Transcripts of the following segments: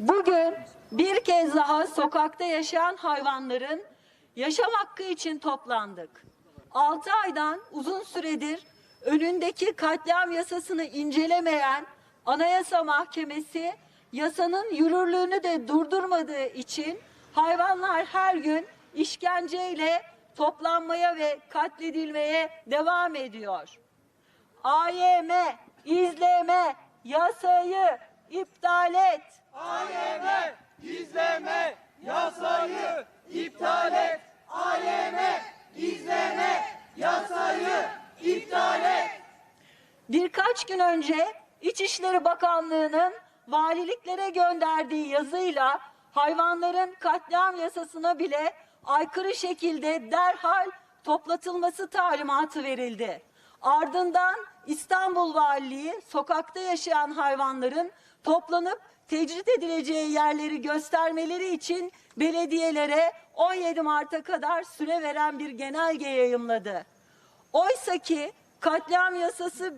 Bugün bir kez daha sokakta yaşayan hayvanların yaşam hakkı için toplandık. 6 aydan uzun süredir önündeki katliam yasasını incelemeyen Anayasa Mahkemesi yasanın yürürlüğünü de durdurmadığı için hayvanlar her gün işkenceyle toplanmaya ve katledilmeye devam ediyor. AYM izleme yasayı iptal et. AYM izleme yasayı iptal et. AYM izleme yasayı iptal et. Birkaç gün önce İçişleri Bakanlığı'nın valiliklere gönderdiği yazıyla hayvanların katliam yasasına bile aykırı şekilde derhal toplatılması talimatı verildi. Ardından İstanbul Valiliği sokakta yaşayan hayvanların toplanıp tecrit edileceği yerleri göstermeleri için belediyelere 17 Mart'a kadar süre veren bir genelge yayımladı. Oysa ki katliam yasası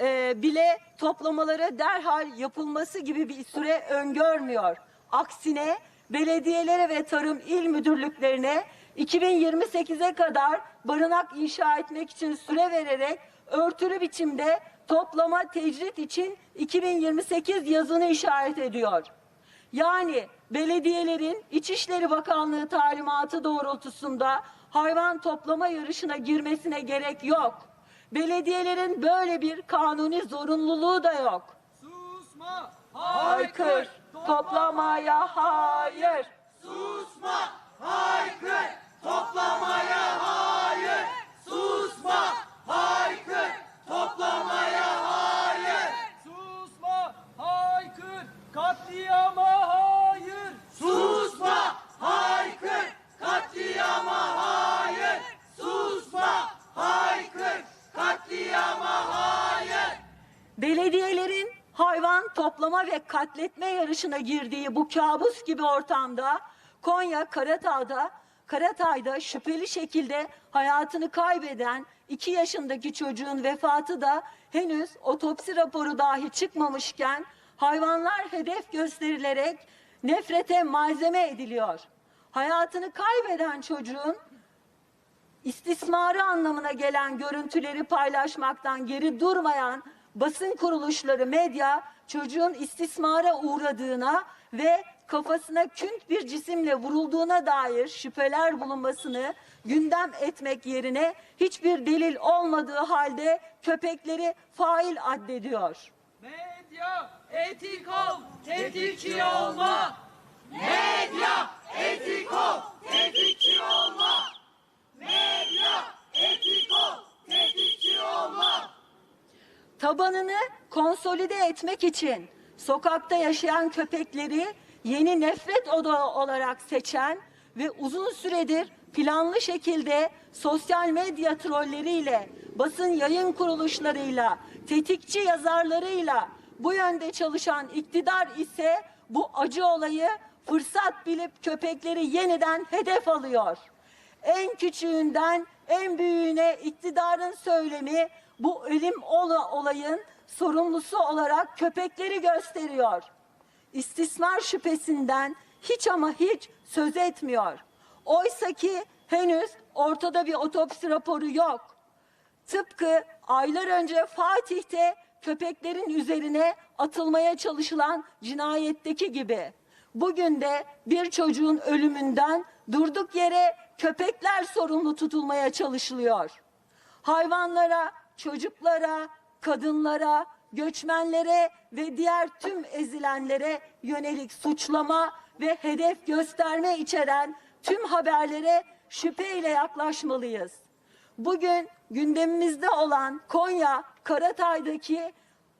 e, bile toplamalara derhal yapılması gibi bir süre öngörmüyor. Aksine belediyelere ve tarım il müdürlüklerine 2028'e kadar barınak inşa etmek için süre vererek örtülü biçimde toplama tecrit için 2028 yazını işaret ediyor. Yani belediyelerin İçişleri Bakanlığı talimatı doğrultusunda hayvan toplama yarışına girmesine gerek yok. Belediyelerin böyle bir kanuni zorunluluğu da yok. Susma, Haykır, toplamaya hayır. Susma, haykır, toplamaya hayır. Susma, haykır, toplamaya hayır. Susma, haykır, katliama hayır. Susma, haykır, katliama hayır. Susma, haykır, katliama hayır. Belediyelerin hayvan toplama ve katletme yarışına girdiği bu kabus gibi ortamda Konya Karatağ'da Karatay'da şüpheli şekilde hayatını kaybeden 2 yaşındaki çocuğun vefatı da henüz otopsi raporu dahi çıkmamışken hayvanlar hedef gösterilerek nefrete malzeme ediliyor. Hayatını kaybeden çocuğun istismarı anlamına gelen görüntüleri paylaşmaktan geri durmayan basın kuruluşları, medya çocuğun istismara uğradığına ve kafasına künk bir cisimle vurulduğuna dair şüpheler bulunmasını gündem etmek yerine hiçbir delil olmadığı halde köpekleri fail addediyor. Medya etik ol, tetikçi olma. Medya etik ol, tetikçi olma. Medya etik ol, tetikçi olma. Tabanını konsolide etmek için sokakta yaşayan köpekleri yeni nefret odağı olarak seçen ve uzun süredir planlı şekilde sosyal medya trolleriyle, basın yayın kuruluşlarıyla, tetikçi yazarlarıyla bu yönde çalışan iktidar ise bu acı olayı fırsat bilip köpekleri yeniden hedef alıyor. En küçüğünden en büyüğüne iktidarın söylemi bu ölüm ola- olayın sorumlusu olarak köpekleri gösteriyor. İstismar şüphesinden hiç ama hiç söz etmiyor. Oysa ki henüz ortada bir otopsi raporu yok. Tıpkı aylar önce Fatih'te köpeklerin üzerine atılmaya çalışılan cinayetteki gibi. Bugün de bir çocuğun ölümünden durduk yere köpekler sorumlu tutulmaya çalışılıyor. Hayvanlara, çocuklara, kadınlara, göçmenlere ve diğer tüm ezilenlere yönelik suçlama ve hedef gösterme içeren tüm haberlere şüpheyle yaklaşmalıyız. Bugün gündemimizde olan Konya Karatay'daki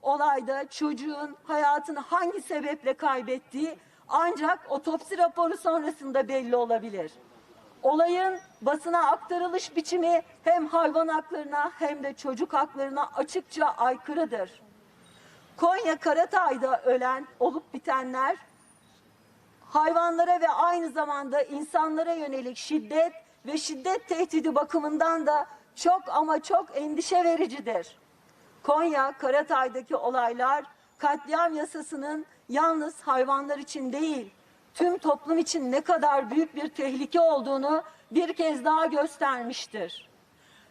olayda çocuğun hayatını hangi sebeple kaybettiği ancak otopsi raporu sonrasında belli olabilir. Olayın basına aktarılış biçimi hem hayvan haklarına hem de çocuk haklarına açıkça aykırıdır. Konya Karatay'da ölen olup bitenler hayvanlara ve aynı zamanda insanlara yönelik şiddet ve şiddet tehdidi bakımından da çok ama çok endişe vericidir. Konya Karatay'daki olaylar katliam yasasının yalnız hayvanlar için değil, tüm toplum için ne kadar büyük bir tehlike olduğunu bir kez daha göstermiştir.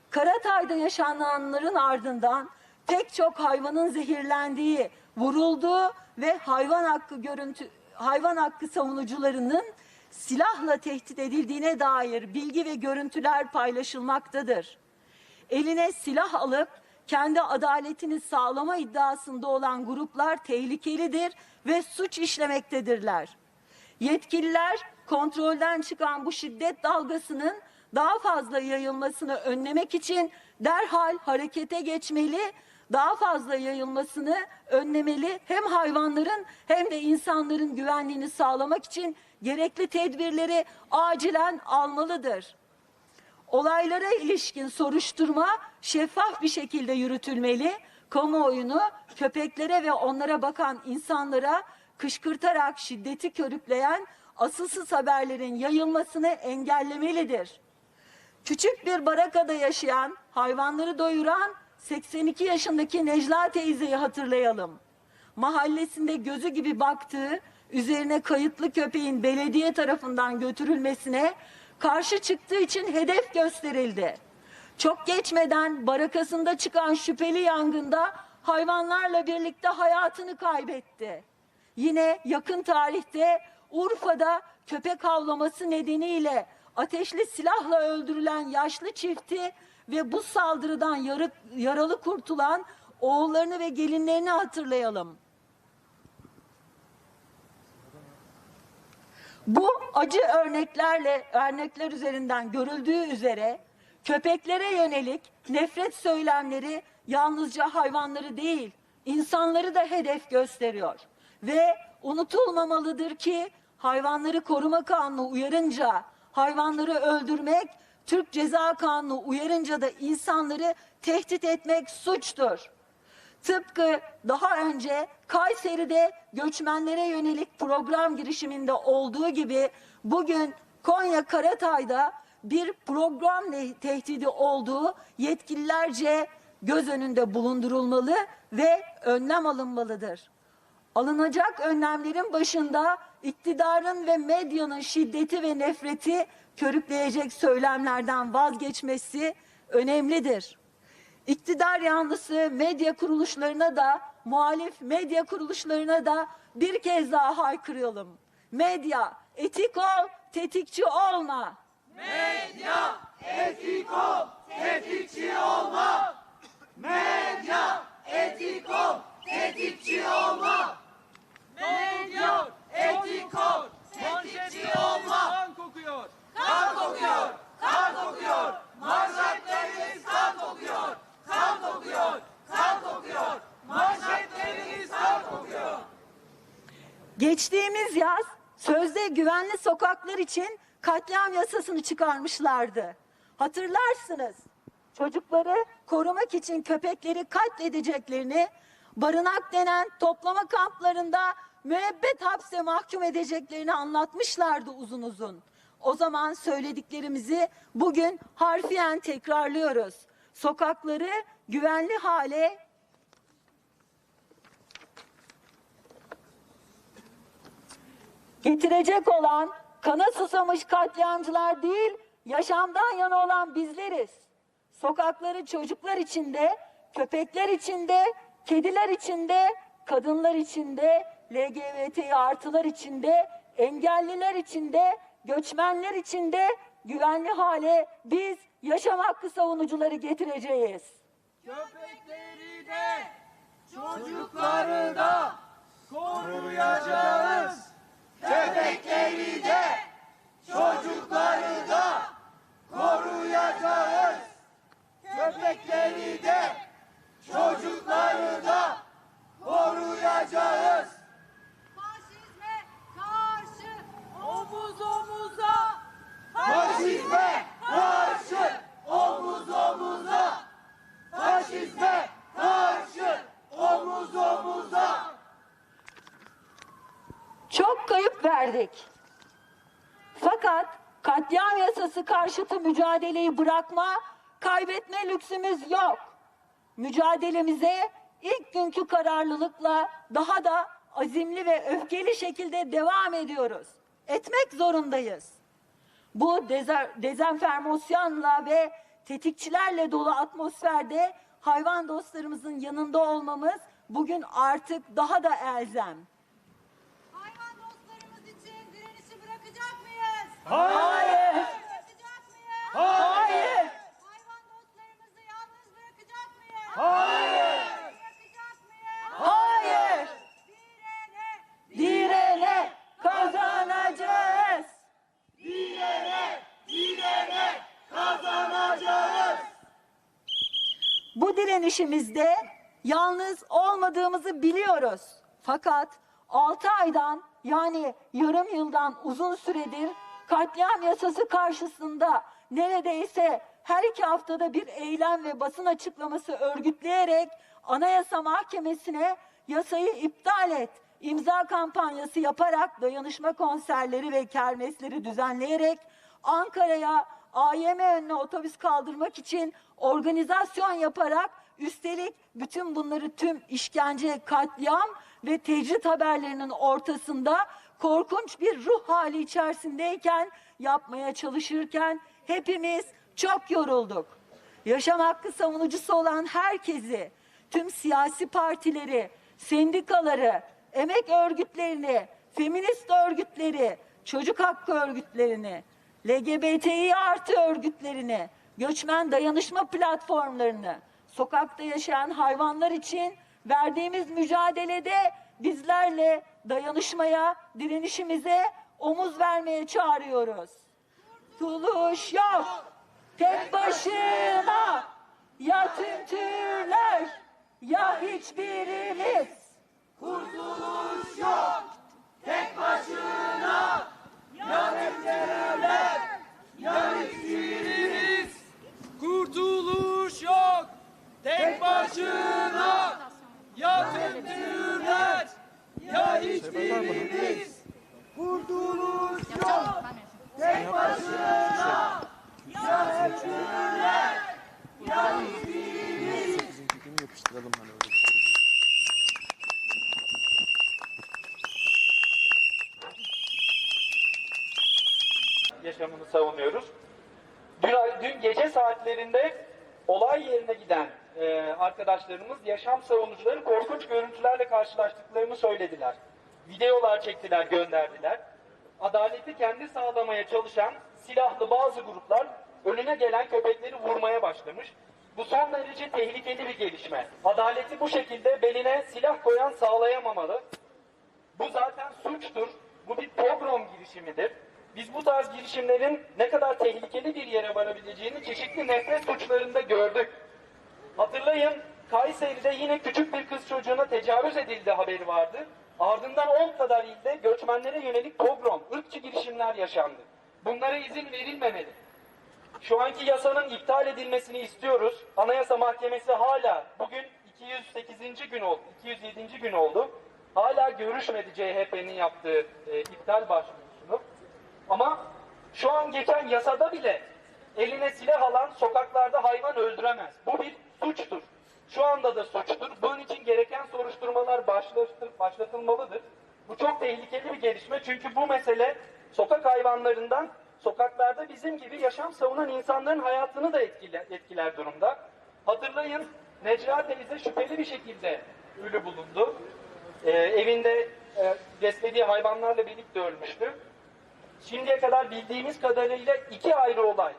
Karatay'da yaşananların ardından pek çok hayvanın zehirlendiği, vurulduğu ve hayvan hakkı görüntü hayvan hakkı savunucularının silahla tehdit edildiğine dair bilgi ve görüntüler paylaşılmaktadır. Eline silah alıp kendi adaletini sağlama iddiasında olan gruplar tehlikelidir ve suç işlemektedirler. Yetkililer kontrolden çıkan bu şiddet dalgasının daha fazla yayılmasını önlemek için derhal harekete geçmeli, daha fazla yayılmasını önlemeli. Hem hayvanların hem de insanların güvenliğini sağlamak için gerekli tedbirleri acilen almalıdır. Olaylara ilişkin soruşturma şeffaf bir şekilde yürütülmeli. Kamuoyunu köpeklere ve onlara bakan insanlara kışkırtarak şiddeti körükleyen asılsız haberlerin yayılmasını engellemelidir. Küçük bir barakada yaşayan, hayvanları doyuran 82 yaşındaki Necla teyzeyi hatırlayalım. Mahallesinde gözü gibi baktığı, üzerine kayıtlı köpeğin belediye tarafından götürülmesine karşı çıktığı için hedef gösterildi. Çok geçmeden barakasında çıkan şüpheli yangında hayvanlarla birlikte hayatını kaybetti. Yine yakın tarihte Urfa'da köpek havlaması nedeniyle ateşli silahla öldürülen yaşlı çifti ve bu saldırıdan yarı- yaralı kurtulan oğullarını ve gelinlerini hatırlayalım. Bu acı örneklerle örnekler üzerinden görüldüğü üzere köpeklere yönelik nefret söylemleri yalnızca hayvanları değil, insanları da hedef gösteriyor. Ve unutulmamalıdır ki hayvanları koruma kanunu uyarınca hayvanları öldürmek, Türk Ceza Kanunu uyarınca da insanları tehdit etmek suçtur. Tıpkı daha önce Kayseri'de göçmenlere yönelik program girişiminde olduğu gibi bugün Konya Karatay'da bir program tehdidi olduğu yetkililerce göz önünde bulundurulmalı ve önlem alınmalıdır. Alınacak önlemlerin başında iktidarın ve medyanın şiddeti ve nefreti körükleyecek söylemlerden vazgeçmesi önemlidir. İktidar yanlısı medya kuruluşlarına da, muhalif medya kuruluşlarına da bir kez daha haykıralım. Medya, etik ol, tetikçi olma. Medya etik ol, tetikçi olma. Medya etik ol, tetikçi olma. Sokaklar için katliam yasasını çıkarmışlardı. Hatırlarsınız. Çocukları korumak için köpekleri katledeceklerini, barınak denen toplama kamplarında müebbet hapse mahkum edeceklerini anlatmışlardı uzun uzun. O zaman söylediklerimizi bugün harfiyen tekrarlıyoruz. Sokakları güvenli hale getirecek olan kana susamış katliamcılar değil, yaşamdan yana olan bizleriz. Sokakları çocuklar içinde, köpekler içinde, kediler içinde, kadınlar içinde, LGBT artılar içinde, engelliler içinde, göçmenler içinde güvenli hale biz yaşam hakkı savunucuları getireceğiz. Köpekleri de çocukları da koruyacağız. Köpekleri de çocukları da koruyacağız. Köpekleri de çocukları da koruyacağız. Faşizme karşı Omuz omuza Faşizme karşı omuz omuza Faşizme karşı omuz omuza Çok kayıp verdik. Fakat katliam yasası karşıtı mücadeleyi bırakma, kaybetme lüksümüz yok. Mücadelemize ilk günkü kararlılıkla daha da azimli ve öfkeli şekilde devam ediyoruz. Etmek zorundayız. Bu dezer- dezenformasyonla ve tetikçilerle dolu atmosferde hayvan dostlarımızın yanında olmamız bugün artık daha da elzem. Bu direnişimizde yalnız olmadığımızı biliyoruz. Fakat 6 aydan yani yarım yıldan uzun süredir katliam yasası karşısında neredeyse her iki haftada bir eylem ve basın açıklaması örgütleyerek Anayasa Mahkemesi'ne yasayı iptal et, imza kampanyası yaparak dayanışma konserleri ve kermesleri düzenleyerek Ankara'ya AYM önüne otobüs kaldırmak için organizasyon yaparak üstelik bütün bunları tüm işkence, katliam ve tecrit haberlerinin ortasında korkunç bir ruh hali içerisindeyken yapmaya çalışırken hepimiz çok yorulduk. Yaşam hakkı savunucusu olan herkesi, tüm siyasi partileri, sendikaları, emek örgütlerini, feminist örgütleri, çocuk hakkı örgütlerini, LGBTİ artı örgütlerini, göçmen dayanışma platformlarını, sokakta yaşayan hayvanlar için verdiğimiz mücadelede bizlerle dayanışmaya, direnişimize omuz vermeye çağırıyoruz. Tuluş yok, tek başına, ya tüm türler, ya hiçbirimiz. Kurtuluş yok. Tek başına. Ya tümlerler. Ya hiçbirimiz. Kurtuluş yok. Tek başına. Ya tüm türler. Ya hiçbirimiz. Kurtuluş yok. Tek başına. Ya tüm türler. Ya hiçbirimiz. Bizimkini yapıştıralım hani öyle. Yaşamını savunuyoruz. Dün, dün gece saatlerinde olay yerine giden e, arkadaşlarımız yaşam savunucuları korkunç görüntülerle karşılaştıklarını söylediler. Videolar çektiler, gönderdiler. Adaleti kendi sağlamaya çalışan silahlı bazı gruplar önüne gelen köpekleri vurmaya başlamış. Bu son derece tehlikeli bir gelişme. Adaleti bu şekilde beline silah koyan sağlayamamalı. Bu zaten suçtur. Bu bir pogrom girişimidir. Biz bu tarz girişimlerin ne kadar tehlikeli bir yere varabileceğini çeşitli nefret suçlarında gördük. Hatırlayın Kayseri'de yine küçük bir kız çocuğuna tecavüz edildi haberi vardı. Ardından 10 kadar ilde göçmenlere yönelik pogrom, ırkçı girişimler yaşandı. Bunlara izin verilmemeli. Şu anki yasanın iptal edilmesini istiyoruz. Anayasa Mahkemesi hala bugün 208. gün oldu, 207. gün oldu. Hala görüşmedi CHP'nin yaptığı e, iptal başvurusunu. Ama şu an geçen yasada bile eline silah alan sokaklarda hayvan öldüremez. Bu bir suçtur. Şu anda da suçtur. Bunun için gereken soruşturmalar başlatılmalıdır. Bu çok tehlikeli bir gelişme çünkü bu mesele sokak hayvanlarından sokaklarda bizim gibi yaşam savunan insanların hayatını da etkiler, etkiler durumda. Hatırlayın Necla teyze şüpheli bir şekilde ölü bulundu. Ee, evinde e, beslediği hayvanlarla birlikte ölmüştü. Şimdiye kadar bildiğimiz kadarıyla iki ayrı olay.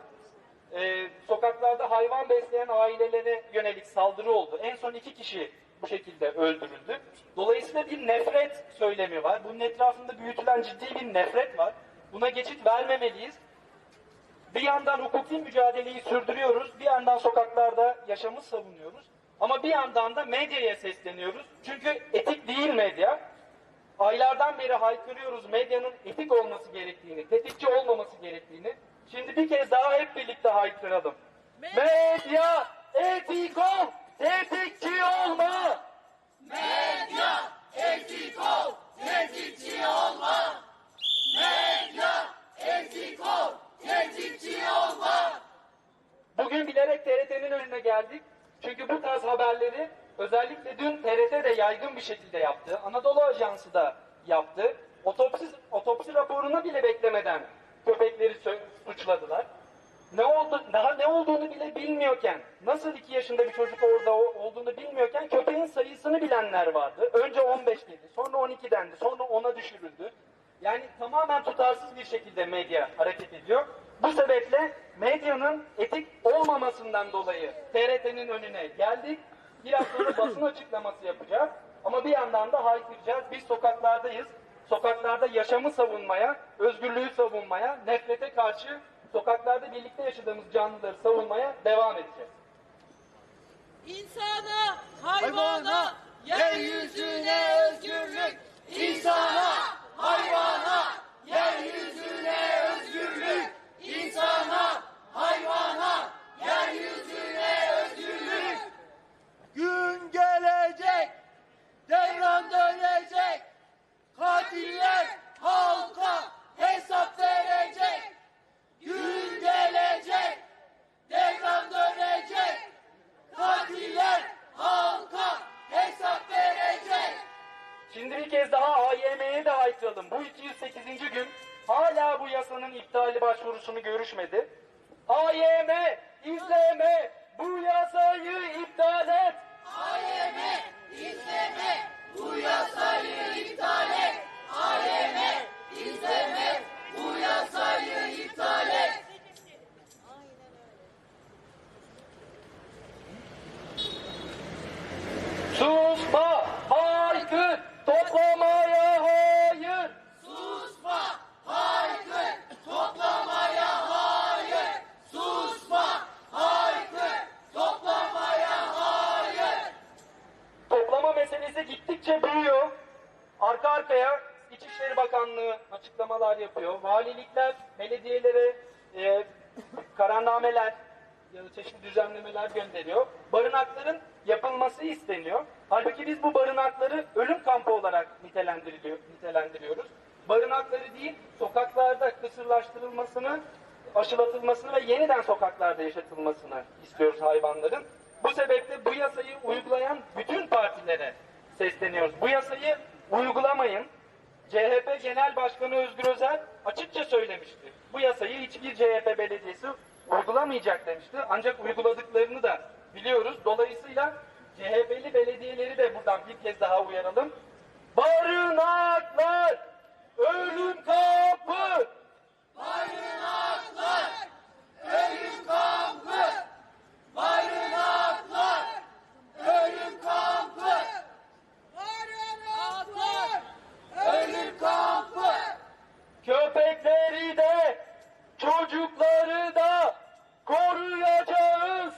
Ee, sokaklarda hayvan besleyen ailelere yönelik saldırı oldu. En son iki kişi bu şekilde öldürüldü. Dolayısıyla bir nefret söylemi var. Bunun etrafında büyütülen ciddi bir nefret var. Buna geçit vermemeliyiz. Bir yandan hukuki mücadeleyi sürdürüyoruz, bir yandan sokaklarda yaşamı savunuyoruz. Ama bir yandan da medyaya sesleniyoruz. Çünkü etik değil medya. Aylardan beri haykırıyoruz medyanın etik olması gerektiğini, tetikçi olmaması gerektiğini. Şimdi bir kez daha hep birlikte haykıralım. Medya etik ol, tetikçi olma. Medya etik ol, tetikçi olma. Medya etik ol, tetikçi olma. Bugün bilerek TRT'nin önüne geldik. Çünkü bu tarz haberleri özellikle dün TRT de yaygın bir şekilde yaptı. Anadolu Ajansı da yaptı. Otopsi, otopsi raporunu bile beklemeden köpekleri suçladılar. Ne oldu, daha ne olduğunu bile bilmiyorken, nasıl iki yaşında bir çocuk orada olduğunu bilmiyorken köpeğin sayısını bilenler vardı. Önce 15 dedi, sonra 12 dendi, sonra 10'a düşürüldü. Yani tamamen tutarsız bir şekilde medya hareket ediyor. Bu sebeple medyanın etik olmamasından dolayı TRT'nin önüne geldik. Biraz sonra basın açıklaması yapacağız. Ama bir yandan da haykıracağız. Biz sokaklardayız. Sokaklarda yaşamı savunmaya, özgürlüğü savunmaya, nefrete karşı sokaklarda birlikte yaşadığımız canlıları savunmaya devam edeceğiz. İnsana, hayvana, yeryüzüne özgürlük. İnsana, hayvana, yeryüzüne özgürlük. İnsana, hayvana, yeryüzüne özgürlük. Gün gelecek, devran dönecek. Katiller halka hesap verecek. Gün gelecek, devran dönecek. Katiller halka hesap verecek. Şimdi bir kez daha AYM'ye de haykıralım. Bu 208. gün hala bu yasanın iptali başvurusunu görüşmedi. AYM, izleme, bu yasayı iptal et. AYM izleme, bu yasayı iptal et. AYM izleme, bu yasayı iptal et. Susma, haykır, toplamaya hayır. Susma, haykır, toplamaya hayır. Susma, haykır, toplamaya hayır. Toplama meselesi gittikçe büyüyor. Arka arkaya İçişleri Bakanlığı açıklamalar yapıyor. Valilikler belediyelere e, kararnameler ya da çeşitli düzenlemeler gönderiyor. Barınakların yapılması isteniyor. Halbuki biz bu barınakları ölüm kampı olarak nitelendiriliyor, nitelendiriyoruz. Barınakları değil, sokaklarda kısırlaştırılmasını, aşılatılmasını ve yeniden sokaklarda yaşatılmasını istiyoruz hayvanların. Bu sebeple bu yasayı uygulayan bütün partilere sesleniyoruz. Bu yasayı uygulamayın. CHP Genel Başkanı Özgür Özel açıkça söylemişti. Bu yasayı hiçbir CHP belediyesi uygulamayacak demişti. Ancak uyguladıklarını da biliyoruz. Dolayısıyla CHP'li belediyeleri de buradan bir kez daha uyaralım. Barınaklar ölüm kampı Barınaklar, ölüm kampı. Barınaklar, ölüm kampı. Barınaklar, ölüm kampı. köpekleri de çocukları koruyacağız.